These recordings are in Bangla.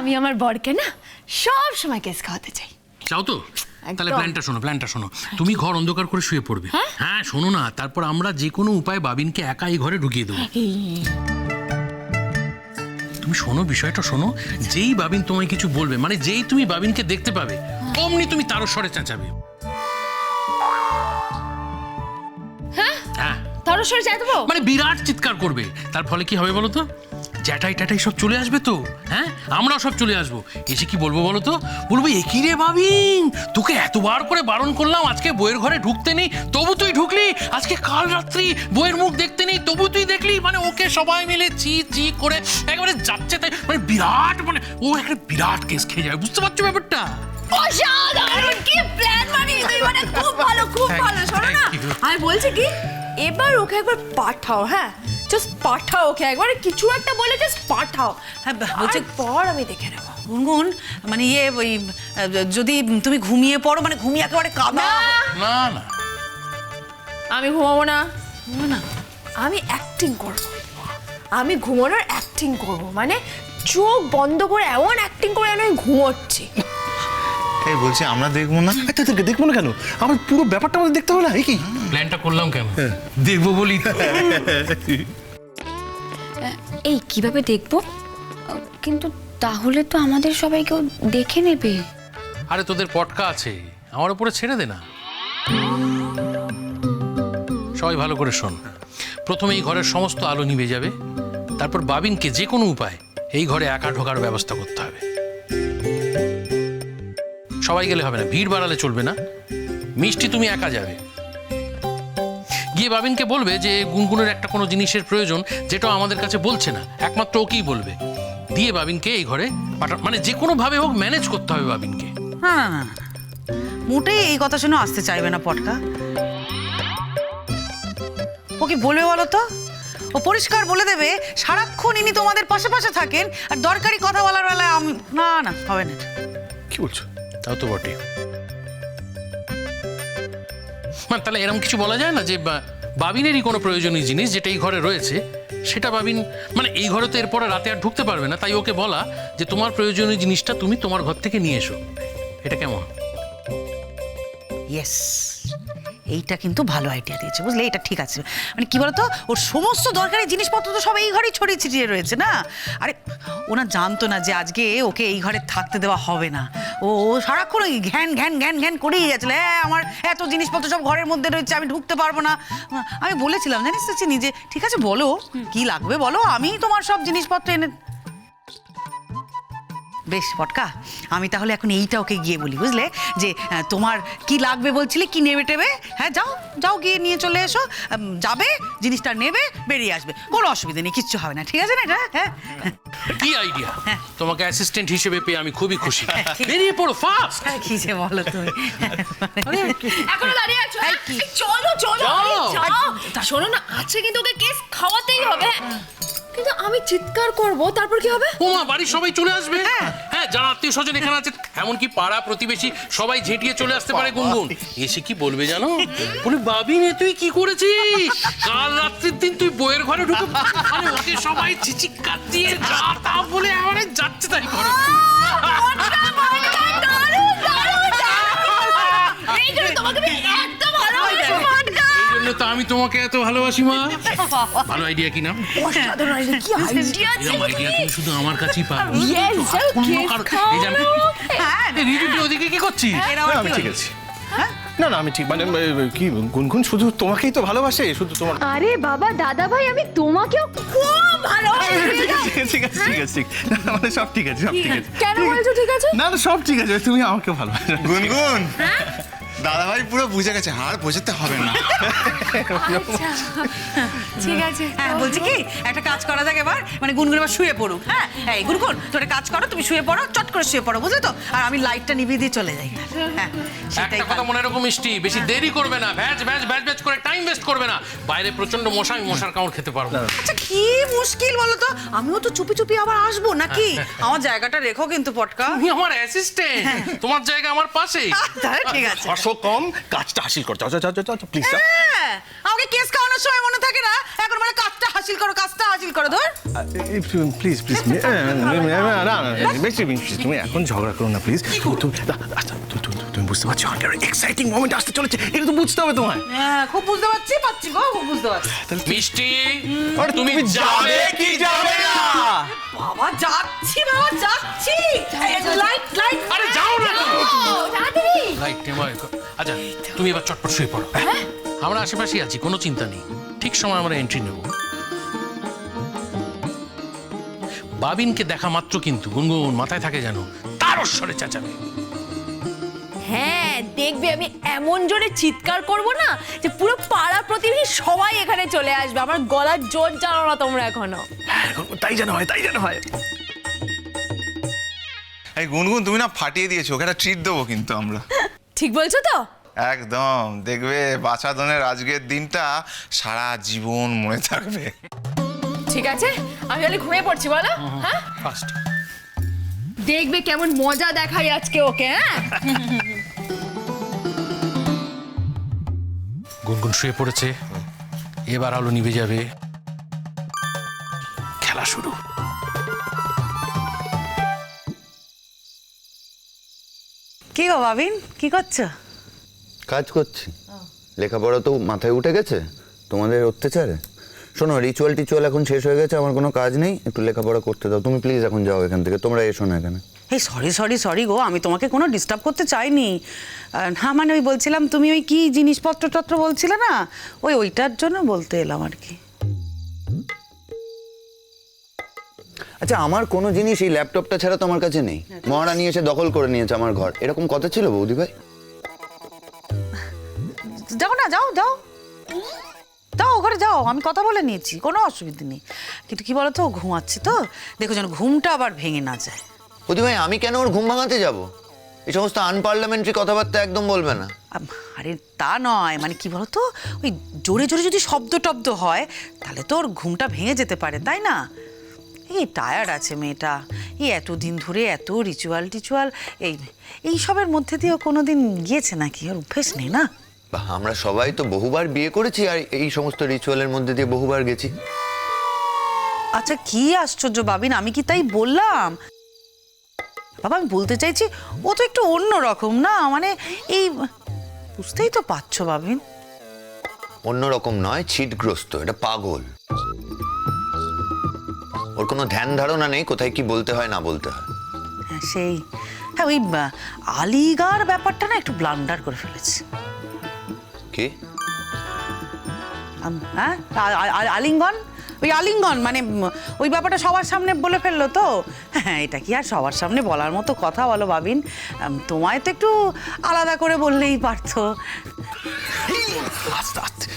আমি আমার বরকে না সব সময় কেস খাওয়াতে চাই। চাও তো? তাহলে প্ল্যানটা শোনো প্ল্যানটা শোনো। তুমি ঘর অন্ধকার করে শুয়ে পড়বে। হ্যাঁ? শোনো না তারপর আমরা যে কোনো উপায়ে বাবিনকে একা এই ঘরে ঢুকিয়ে দেবো। তুমি শোনো বিষয়টা শোনো। যেই বাবিন তোমায় কিছু বলবে মানে যেই তুমি বাবিনকে দেখতে পাবে অমনি তুমি তারও স্বরে চেঁচাবে। হ্যাঁ? তোর সরে যাই দেবো মানে বিরাট চিৎকার করবে। তার ফলে কি হবে বলো তো? জ্যাঠাই ট্যাঠাই সব চলে আসবে তো? হ্যাঁ? আমরাও সব চলে আসব। এসে কি বলব বলো তো? বলব একই রে ভাবিন তোকে এতবার করে বারণ করলাম আজকে বইয়ের ঘরে ঢুকতে নেই তবু তুই ঢুকলি? আজকে কাল রাত্রি বইয়ের মুখ দেখতে নেই তবু তুই দেখলি? মানে ওকে সবাই মিলে চি চি করে একেবারে যাচ্ছে তাই মানে বিরাট মানে ও একটা বিরাট কেস খেয়ে যাবে বুঝতে পারছ ব্যাপারটা? অসাধারণ! কি প্ল্যান বানিয়ে তুই মানে খুব ভালো খুব ভালো শোনো না। আমি বলছি কি এবার ওকে একবার পাঠাও হ্যাঁ? জাস্ট পাঠাও ওকে একবার কিছু একটা বলে জাস্ট পাঠাও। হ্যাঁ, বলছে পর আমি দেখে নেব। গুনগুন মানে ইয়ে ওই যদি তুমি ঘুমিয়ে পড়ো মানে ঘুমিয়ে একেবারে কাদা। না। না আমি ঘুমাবো না। না। আমি অ্যাক্টিং করব। আমি ঘুমানোর অ্যাক্টিং করব। মানে চোখ বন্ধ করে এমন অ্যাক্টিং করে আমি ঘুমোচ্ছি। এই বলছি আমরা দেখব না? তাদেরকে দেখব না কেন? আমার পুরো ব্যাপারটা আমাদের দেখতে হবে না এই কি? প্ল্যানটা করলাম কেন? দেখব বলি। এই কীভাবে দেখব? কিন্তু তাহলে তো আমাদের সবাইকেও দেখে নেবে। আরে তোদের পটকা আছে, আমার উপরে ছেড়ে দে না। সবাই ভালো করে শোন। প্রথমে এই ঘরের সমস্ত আলো নিভে যাবে, তারপর বাবিনকে যে কোনো উপায় এই ঘরে একা ঢোকার ব্যবস্থা করতে হবে। সবাই গেলে হবে না, ভিড় বাড়ালে চলবে না। মিষ্টি, তুমি একা যাবে। গিয়ে বাবিনকে বলবে যে গুনগুনের একটা কোনো জিনিসের প্রয়োজন যেটা আমাদের কাছে বলছে না। একমাত্র ওকেই বলবে। দিয়ে বাবিনকে এই ঘরে পাঠা মানে যে কোনোভাবে হোক ম্যানেজ করতে হবে বাবিনকে। না মোটেই এই কথা শুনে আসতে চাইবে না পটকা। ও কি বলবে বলো তো? ও পরিষ্কার বলে দেবে সারাক্ষণ ইনি তোমাদের পাশে পাশে থাকেন আর দরকারি কথা বলার বেলায় আমি না না হবে না। কি বলছো? তাও তো বটে মানে তাহলে এরকম কিছু বলা যায় না যে বাবিনেরই কোনো প্রয়োজনীয় জিনিস যেটা এই ঘরে রয়েছে, সেটা বাবিন মানে এই ঘরে তো এরপরে রাতে আর ঢুকতে পারবে না, তাই ওকে বলা যে তোমার প্রয়োজনীয় জিনিসটা তুমি তোমার ঘর থেকে নিয়ে এসো। এটা কেমন? ইয়েস এইটা কিন্তু ভালো আইডিয়া দিয়েছে, বুঝলে? এটা ঠিক আছে। মানে কি বলতো? ওর সমস্ত দরকারি জিনিসপত্র তো সব এই ঘরেই ছড়িয়ে ছিটিয়ে রয়েছে, না? আরে ওনা জানতো না যে আজকে ওকে এই ঘরে থাকতে দেওয়া হবে না। ও সারাক্ষণ ওই ঘ্যান ঘ্যান ঘ্যান ঘ্যান করেই গেছিল হ্যাঁ আমার এত জিনিসপত্র সব ঘরের মধ্যে রয়েছে, আমি ঢুকতে পারব না। আমি বলেছিলাম, জানিস তো চিনি যে ঠিক আছে, বলো, কি লাগবে বলো, আমি তোমার সব জিনিসপত্র এনে বেশ পটকা আমি তাহলে এখন এইটা ওকে গিয়ে বলি বুঝলে? যে তোমার কি লাগবে বলছিলে? কি নেবে টেবে? হ্যাঁ যাও যাও গিয়ে নিয়ে চলে এসো। যাবে জিনিসটা নেবে বেরিয়ে আসবে। কোনো অসুবিধা নেই কিচ্ছু হবে না ঠিক আছে না এটা? হ্যাঁ কি আইডিয়া তোমাকে অ্যাসিস্ট্যান্ট হিসেবে পেয়ে আমি খুবই খুশি। বেরিয়ে পড়ো ফাস্ট হ্যাঁ, কি যে বলো তুমি। এখনও দাঁড়িয়ে আছো হ্যাঁ? চলো চলো শোনো না আছে কিন্তু ওকে কেস খাওয়াতেই হবে। কিন্তু আমি চিৎকার করব তারপর কি হবে? ওমা বাড়ির সবাই চলে আসবে? হ্যাঁ। যারা আত্মীয় স্বজন এখানে আছে এমনকি পাড়া প্রতিবেশী সবাই ঝেঁটিয়ে চলে আসতে পারে গুনগুন। এসে কি বলবে জানো? বলে বাবি নে তুই কি করেছিস? কাল রাত্রির দিন তুই বইয়ের ঘরে ঢুকে মানে ওকে সবাই চিচিকার দিয়ে যা তা বলে এবারে যাচ্ছে তাই করে তোমাকে একদম ভালোবাসি জন্য তো আমি তোমাকে এত ভালোবাসি মা। ভালো আইডিয়া কি না অসাধারণ idea, কি আইডিয়া এরকম আইডিয়া তুমি শুধু আমার কাছেই পাবে। ইয়েস অন্য এই যে আমি- এই রিজু, তুই ওদিকে কি করছিস? না, আমি ঠিক? আছি। না না আমি ঠিক মানে এ, কি গুনগুন শুধু তোমাকেই তো ভালোবাসে শুধু তোমার আরে বাবা দাদা ভাই আমি তোমাকেও খুব ভালোবাসি। ঠিক আছে ঠিক আছে ঠিক আছে ঠিক না, মানে সব ঠিক আছে সব ঠিক আছে। কেন বলছো ঠিক আছে? না না সব ঠিক আছে তুমি আমাকে ভালোবাসো। গুনগুন! দাদা ভাই পুরো বুঝে গেছে হার বোঝাতে হবে না। ঠিক আছে হ্যাঁ বলছি কি একটা কাজ করা যাক এবার মানে গুনগুন এবার শুয়ে পড়ুক হ্যাঁ? এই গুনগুন তোর কাজ করো তুমি শুয়ে পড়ো চট করে শুয়ে পড়ো বুঝলে তো? আর আমি লাইটটা নিভিয়ে দিয়ে চলে যাই। হ্যাঁ সেটাই একটা কথা মনে রাখো মিষ্টি বেশি দেরি করবে না ভ্যাজ ভ্যাজ ভ্যাজ ভ্যাজ করে টাইম ওয়েস্ট করবে না। বাইরে প্রচণ্ড মশা আমি মশার কামড় খেতে পারব। না। আচ্ছা কি মুশকিল বলো তো? আমিও তো চুপি চুপি আবার আসব নাকি? আমার জায়গাটা রেখো কিন্তু পটকা। তুমি আমার অ্যাসিস্ট্যান্ট তোমার জায়গা আমার পাশেই। তাহলে ঠিক আছে। কম কাজটা হাসিল কর। যাও যাও যাও প্লিজ আমাকে কেস খাওয়ানোর সময় মনে থাকে না? এখন মানে কাজটা হাসিল করো কাজটা হাসিল করো ধর। প্লিজ প্লিজ বেশি তুমি এখন ঝগড়া করো না প্লিজ আচ্ছা তুমি- তুমি- তুমি বুঝতে পারছ অনেক এক্সাইটিং মোমেন্ট আসতে চলেছে এটা তো বুঝতে হবে তোমায়। হ্যাঁ খুব বুঝতে পারছি পাচ্ছি গো খুব বুঝতে পারছি। মিষ্টি তুমি যাবে কি যাবে না? বাবা যাচ্ছি বাবা যাচ্ছি। লাইট লাইট আরে যাও না লাইট আচ্ছা তুমি এবার চটপট শুয়ে পড়ো। আমরা আশেপাশেই আছি কোনো চিন্তা নেই। ঠিক সময় আমরা এন্ট্রি নেব। বাবিনকে দেখা মাত্র কিন্তু গুনগুন মাথায় থাকে যেন তার স্বরে চেঁচাবে। হ্যাঁ দেখবে আমি এমন জোরে চিৎকার করব না যে পুরো পাড়া প্রতিবেশী সবাই এখানে চলে আসবে। আমার গলার জোর জানো না তোমরা এখনও। হ্যাঁ, তাই যেন হয় তাই যেন হয়। এই গুনগুন তুমি না ফাটিয়ে দিয়েছ ওকে একটা ট্রিট দেবো কিন্তু আমরা। ঠিক বলছো তো? একদম। দেখবে বাছাধনের আজকের দিনটা সারা জীবন মনে থাকবে। ঠিক আছে? আমি তাহলে ঘুমিয়ে পড়ছি বলো। হ্যাঁ? ফার্স্ট দেখবে কেমন মজা দেখাই আজকে ওকে হ্যাঁ? গুনগুন শুয়ে পড়েছে। এবার আলো নিভে যাবে। খেলা শুরু। কি গো বাবিন কি করছ? কাজ করছি। লেখাপড়া তো মাথায় উঠে গেছে তোমাদের অত্যাচারে। শোনো রিচুয়াল টিচুয়াল এখন শেষ হয়ে গেছে আমার কোনো কাজ নেই একটু লেখাপড়া করতে দাও। তুমি প্লিজ এখন যাও এখান থেকে তোমরা এসো না এখানে। এই সরি সরি সরি গো আমি তোমাকে কোনো ডিস্টার্ব করতে চাইনি। না মানে ওই বলছিলাম তুমি ওই কি জিনিসপত্র টত্র বলছিলে না? ওই ওইটার জন্য বলতে এলাম আর কি। আচ্ছা আমার কোনো জিনিস এই ল্যাপটপটা ছাড়া তো আমার কাছে নেই। মহারানী এসে দখল করে নিয়েছে আমার ঘর। এরকম কথা ছিল বৌদি ভাই? যাও না যাও যাও। যাও ঘরে যাও। আমি কথা বলে নিয়েছি কোনো অসুবিধা নেই। কিন্তু কি বলতো ও ঘুমাচ্ছে তো। দেখো যেন ঘুমটা আবার ভেঙে না যায়। বৌদি ভাই আমি কেন ওর ঘুম ভাঙাতে যাব? এই সমস্ত আনপার্লামেন্টারি কথাবার্তা একদম বলবে না। আম, আরে তা নয় মানে কি বলতো ওই জোরে জোরে যদি শব্দ টব্দ হয় তাহলে তো ওর ঘুমটা ভেঙে যেতে পারে তাই না? এই টায়ার্ড আছে মেয়েটা। এই এতদিন ধরে এত রিচুয়াল টিচুয়াল এই এই সবের মধ্যে দিয়েও কোনো দিন গিয়েছে নাকি? ওর অভ্যেস নেই না? বাহ, আমরা সবাই তো বহুবার বিয়ে করেছি আর এই সমস্ত রিচুয়ালের মধ্যে দিয়ে বহুবার গেছি। আচ্ছা কি আশ্চর্য বাবিন আমি কি তাই বললাম? বাবা আমি বলতে চাইছি ও তো একটু অন্য রকম না? মানে এই বুঝতেই তো পারছ বাবিন। অন্য রকম নয় ছিটগ্রস্ত এটা পাগল। ওর কোনো ধ্যান ধারণা নেই কোথায় কি বলতে হয় না বলতে হয়। হ্যাঁ সেই। হ্যাঁ ওই আলিগার ব্যাপারটা না একটু ব্লান্ডার করে ফেলেছে। কি? হ্যাঁ? আ- আ- আ- আলিঙ্গন? ওই আলিঙ্গন মানে ওই ব্যাপারটা সবার সামনে বলে ফেলল তো? হ্যাঁ এটা কি আর সবার সামনে বলার মতো কথা বলো বাবিন? তোমায় তো একটু আলাদা করে বললেই পারতো।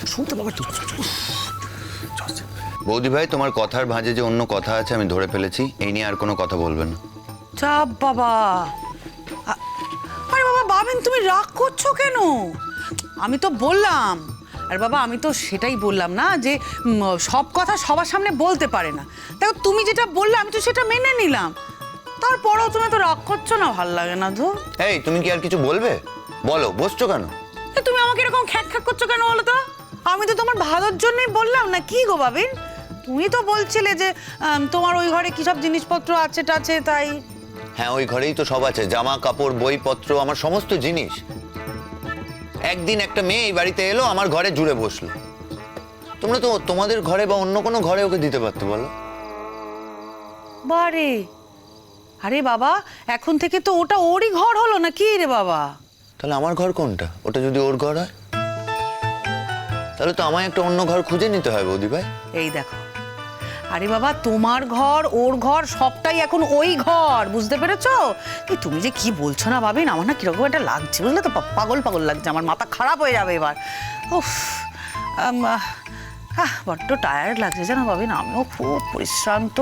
শুনতে পাবে তো বৌদি ভাই তোমার কথার ভাঁজে যে অন্য কথা আছে আমি ধরে ফেলেছি। এই নিয়ে আর কোনো কথা বলবেন না। চাপ বাবা। আরে বাবা বাবিন তুমি রাগ করছ কেন? আমি তো বললাম। আর বাবা আমি তো সেটাই বললাম না যে সব কথা সবার সামনে বলতে পারে না। দেখো তুমি যেটা বললে আমি তো সেটা মেনে নিলাম। তারপরেও তুমি তো রাগ করছ না ভালো লাগে না তো এই তুমি কি আর কিছু বলবে? বলো বসছো কেন? তুমি আমাকে এরকম খ্যাক খ্যাক করছ কেন বলো তো? আমি তো তোমার ভালোর জন্যই বললাম না কি গো বাবিন? তুমি তো বলছিলে যে তোমার ওই ঘরে কি সব জিনিসপত্র আছে টাছে তাই। হ্যাঁ ওই ঘরেই তো সব আছে জামা কাপড় বইপত্র আমার সমস্ত জিনিস। একদিন একটা মেয়ে এই বাড়িতে এলো আমার ঘরে জুড়ে বসল। তোমরা তো তোমাদের ঘরে বা অন্য কোনো ঘরে ওকে দিতে পারতে বলো। বারে। আরে বাবা এখন থেকে তো ওটা ওরই ঘর হলো না কি রে বাবা? তাহলে আমার ঘর কোনটা? ওটা যদি ওর ঘর হয়? তাহলে তো আমায় একটা অন্য ঘর খুঁজে নিতে হয় বৌদি ভাই। এই দেখো আরে বাবা, তোমার ঘর, ওর ঘর, সবটাই এখন ওই ঘর, বুঝতে পেরেছ? কি তুমি যে কি বলছো না ভাবিন, আমার না কীরকম একটা লাগছে, বুঝলে তো? পাগল পাগল লাগছে, আমার মাথা খারাপ হয়ে যাবে এবার। উফ হ্যাঁ বড্ড টায়ার্ড লাগছে, জানো ভাবিন, আমিও খুব পরিশ্রান্ত।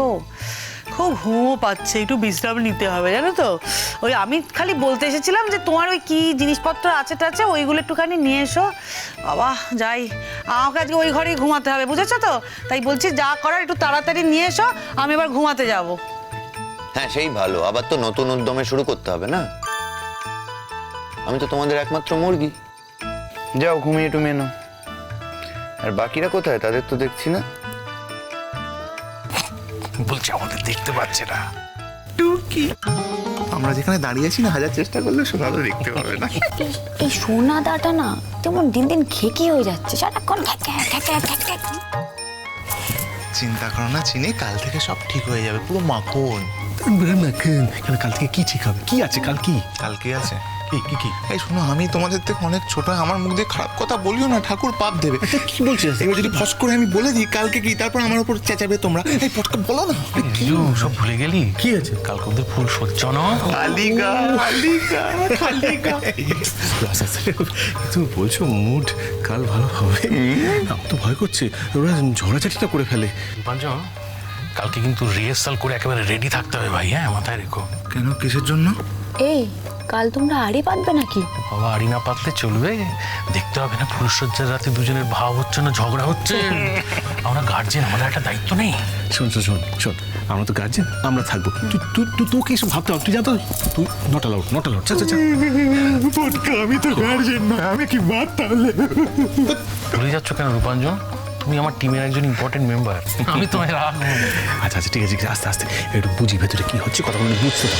খুব ঘুমও পাচ্ছে একটু বিশ্রাম নিতে হবে জানো তো? ওই আমি খালি বলতে এসেছিলাম যে তোমার ওই কি জিনিসপত্র আছে টাছে ওইগুলো একটুখানি নিয়ে এসো। বাবা যাই। আমাকে আজকে ওই ঘরেই ঘুমাতে হবে বুঝেছ তো? তাই বলছি যা করার একটু তাড়াতাড়ি নিয়ে এসো আমি এবার ঘুমাতে যাব। হ্যাঁ সেই ভালো। আবার তো নতুন উদ্যমে শুরু করতে হবে না? আমি তো তোমাদের একমাত্র মুরগি। যাও ঘুমিয়ে টুমিয়ে নাও। আর বাকিরা কোথায়? তাদের তো দেখছি না। বলছে আমাদের দেখতে পাচ্ছে না। টুকি। আমরা যেখানে দাঁড়িয়ে আছি না হাজার চেষ্টা করলে সোনাদা দেখতে পাবে না। এই সোনাদাটা না তেমন দিন দিন খেকি হয়ে যাচ্ছে। সারাক্ষণ। চিন্তা করো না চিনি কাল থেকে সব ঠিক হয়ে যাবে পুরো মাখন। কাল থেকে কি ঠিক হবে? কি আছে কাল কি? কাল কি আছে? কি কি কি? এই শোনো আমি তোমাদের থেকে অনেক ছোট আমার মুখ দিয়ে খারাপ কথা বলিও না ঠাকুর পাপ দেবে। কি বলছিস? এবার যদি ফস করে আমি বলে দিই কালকে কি তারপর আমার উপর চেঁচাবে তোমরা? এই পটকা বলো না। রিজু সব ভুলে গেলি? কি আছে? কালকে ওদের ফুল সজ্জা না? কালিকা কালিকা কালিকা আচ্ছা, আচ্ছা, তুমি বলছো মুড কাল ভালো হবে? আমার তো ভয় করছে ওরা ঝগড়াঝাটিটা করে ফেলে। পাঞ্জন কালকে কিন্তু রিহার্সাল করে একেবারে রেডি থাকতে হবে ভাই হ্যাঁ মাথায় রেখো। কেন কিসের জন্য? এই কাল তোমরা আড়ি পাতবে নাকি? বাবা আড়ি না পাতলে চলবে। দেখতে হবে না ফুলসজ্জার রাতে দুজনের ভাব হচ্ছে না ঝগড়া হচ্ছে। আমরা গার্জেন আমাদের একটা দায়িত্ব নেই। শোন শোন শোন শোন আমরা তো গার্জেন আমরা থাকব। তুই তুই তুই তোকে এসব ভাবতে হবে তুই যা তো তুই নট অ্যালাউড নট অ্যালাউড চা চা চা আমি তো গার্জেন না আমি কি বাদ তাহলে ভুলে যাচ্ছ কেন রূপাঞ্জন? তুমি আমার টিমের একজন ইম্পর্টেন্ট মেম্বার আমি তোমায় রাখব। আচ্ছা আচ্ছা ঠিক আছে ঠিক আছে, আস্তে আস্তে একটু বুঝি ভেতরে কি হচ্ছে কথা বলে বুঝতে পারো